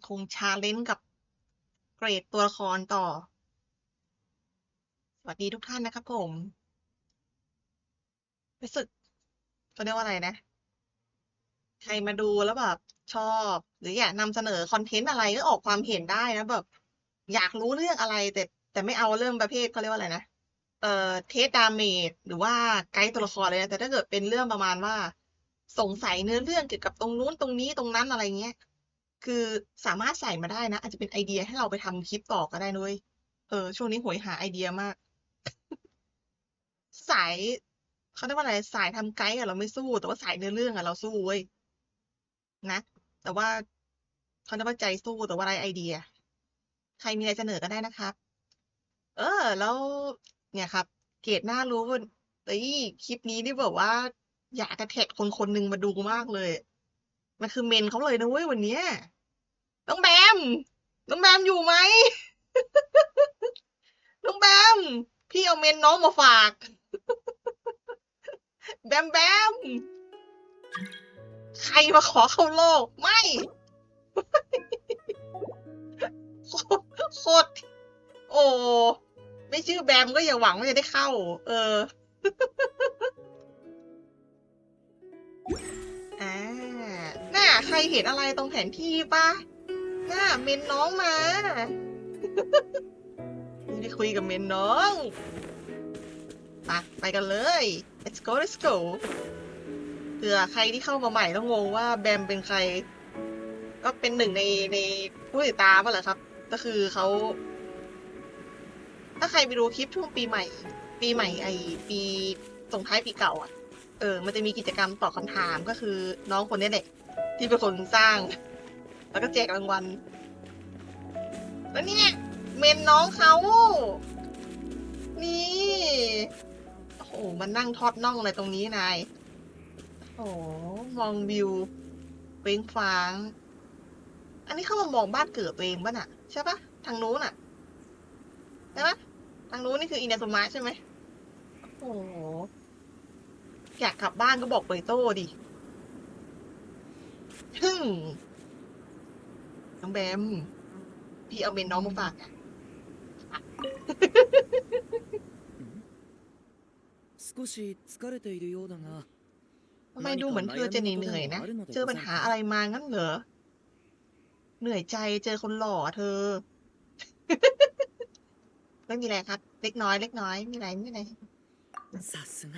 ังคงชาเลนจ์กับเกรดตัวละครต่อ สวัสดีทุกท่านนะครับผมรู้สึกเขาเรียกว่าอะไรนะ ใครมาดูแล้วแบบชอบ หรืออยากนำเสนอคอนเทนต์อะไรก็ออกความเห็นได้นะแบบ อยากรู้เรื่องอะไร แต่แต่ไม่เอาเรื่องประเภทเขาเรียกว่าอะไรนะเอ่อเทสดาเมจหรือว่าไกด์ตัวละครเลยนะแต่ถ้าเกิดเป็นเรื่องประมาณว่า สงสัยเนื้อเรื่องเกี่ยวกับตรงนู้นตรงนี้ตรงนั้นอะไรเงี้ย คือสามารถใส่มาได้นะ อาจจะเป็นไอเดียให้เราไปทำคลิปต่อก็ได้นุ้ยเออ ช่วงนี้หวยหาไอเดียมาก สายเขาเรียกว่าอะไรสายทำไกด์อะเราไม่สู้ แต่ว่าสายเนื้อเรื่องอะเราสู้เว้ยนะ แต่ว่าเขาเรียกว่าใจสู้แต่ว่าไรไอเดีย ใครมีอะไรเสนอก็ได้นะครับ เออ แล้วเนี่ยครับ เกรดน่ารู้ว่าเอ้ยคลิปนี้นี่แบบว่า อยากจะแท็กคนคนหนึ่งมาดูมากเลย มันคือเมนเขาเลยนะเว้ยวันนี้น้องแบม น้องแบมอยู่ไหม น้องแบม พี่เอาเมนน้องมาฝาก แบมแบม ใครมาขอเข้าโลก ไม่ โคตรโคตรโอ้ ไม่ชื่อแบมก็อย่าหวังว่าจะได้เข้า เออ รเห็นอะไรตรงแผนที่ปะน่าเมนน้องมาไม่ได้คุยกับเมนน้องไปไปกันเลย let's go let's go เผื่อใครที่เข้ามาใหม่ต้องงงว่าแบมเป็นใคร ก็เป็นหนึ่งในในผู้ติดตามป่ะเหรอครับ ก็คือเขา ถ้าใครไปดูคลิปช่วงปีใหม่ ปีใหม่ไอปีส่งท้ายปีเก่าอะเออ มันจะมีกิจกรรมตอบคำถามก็คือน้องคนนี้แหละ ที่เป็นคนสร้าง แล้วก็แจกรางวัลแล้วเนี่ยเมนน้องเขานี่ โอ้โห มันนั่งทอดน่องอะไรตรงนี้นาย โอ้โห มองวิวเว้งฟ้าง อันนี้เข้ามามองบ้านเกิดตัวเองป่ะน่ะ ใช่ปะทางนู้นน่ะใช่ปะทางนู้นนี่คืออินาซุมะใช่ไหมโอ้โห อยากกลับบ้านก็บอกเปยโต้ดิ ฮึ่มน้องแบม พี่เอาเมนน้องมาฝากอะ 少し疲れているようだが ทำไมดูเหมือนเธอจะเหนื่อยๆนะ เจอปัญหาอะไรมางั้นเหรอ เหนื่อยใจเจอคนหล่อเธอ ไม่มีอะไรครับ เล็กน้อย เล็กน้อย ไม่มีอะไรไม่มีอะไร さすが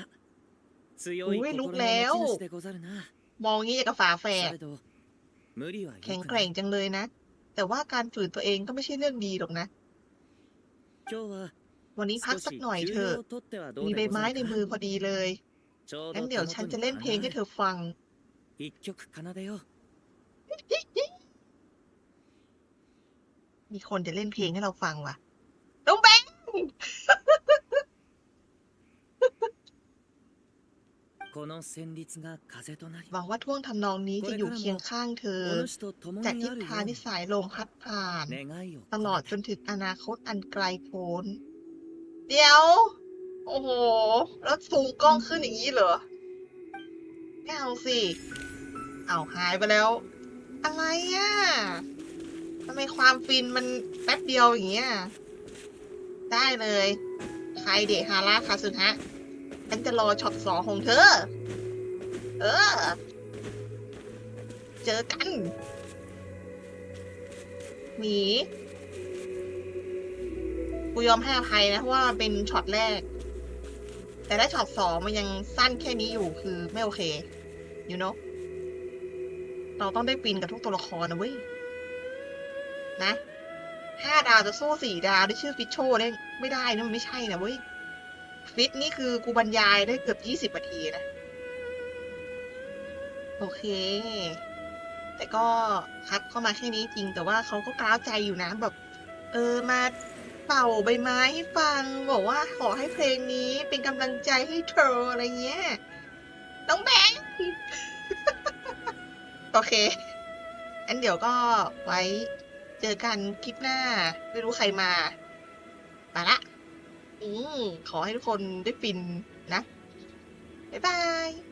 強いおい心のลุกแล้ว 持ち主でござるな มองงี้อย่ากับฝาแฝดแข็งแกร่งจังเลยนะ แต่ว่าการฝืนตัวเองก็ไม่ใช่เรื่องดีหรอกนะ วันนี้พักสักหน่อยเถอะ มีใบไม้ในมือพอดีเลยงั้นเดี๋ยวฉันจะเล่นเพลงให้เธอฟังมีคนจะเล่นเพลงให้เราฟังว่ะต้องแบง หวังว่าท่วงทำนองนี้จะอยู่เคียงข้างเธอ จากทิศทางที่สายลงพัดผ่าน ตลอดจนถึงอนาคตอันไกลโพ้น เดี๋ยว โอ้โห แล้วซูงกล้องขึ้นอย่างนี้เหรอไม่เอาสิ เอาหายไปแล้ว อะไรอะทำไมความฟินมันแป๊บเดียวอย่างเงี้ย ได้เลย ใครเดะฮาร่าคาซึฮะ ฉันจะรอช็อตสองของเธอ เออ เจอกัน หมีกูยอมให้อภัยนะเพราะว่าเป็นช็อตแรก แต่ถ้าช็อตสองมันยังสั้นแค่นี้อยู่คือไม่โอเค you know เราต้องได้ฟินกับทุกตัวละครนะเว้ย นะห้าดาวจะสู้สี่ดาวด้วยชื่อฟิชโชได้ไม่ได้นะมันไม่ใช่นะเว้ย ฟิตนี่คือกูบรรยายได้เกือบยี่สิบนาทีนะ โอเค แต่ก็ครับเข้ามาแค่นี้จริง แต่ว่าเขาก็กล้าวใจอยู่นะแบบ เออมาเป่าใบไม้ให้ฟัง บอกว่าขอให้เพลงนี้เป็นกำลังใจให้เธออะไรเงี้ยน้องแบงโอเค อันเดี๋ยวก็ไว้เจอกันคลิปหน้า ไม่รู้ใครมา ไปละ อืมขอให้ทุกคนได้ฟินนะ บ๊ายบาย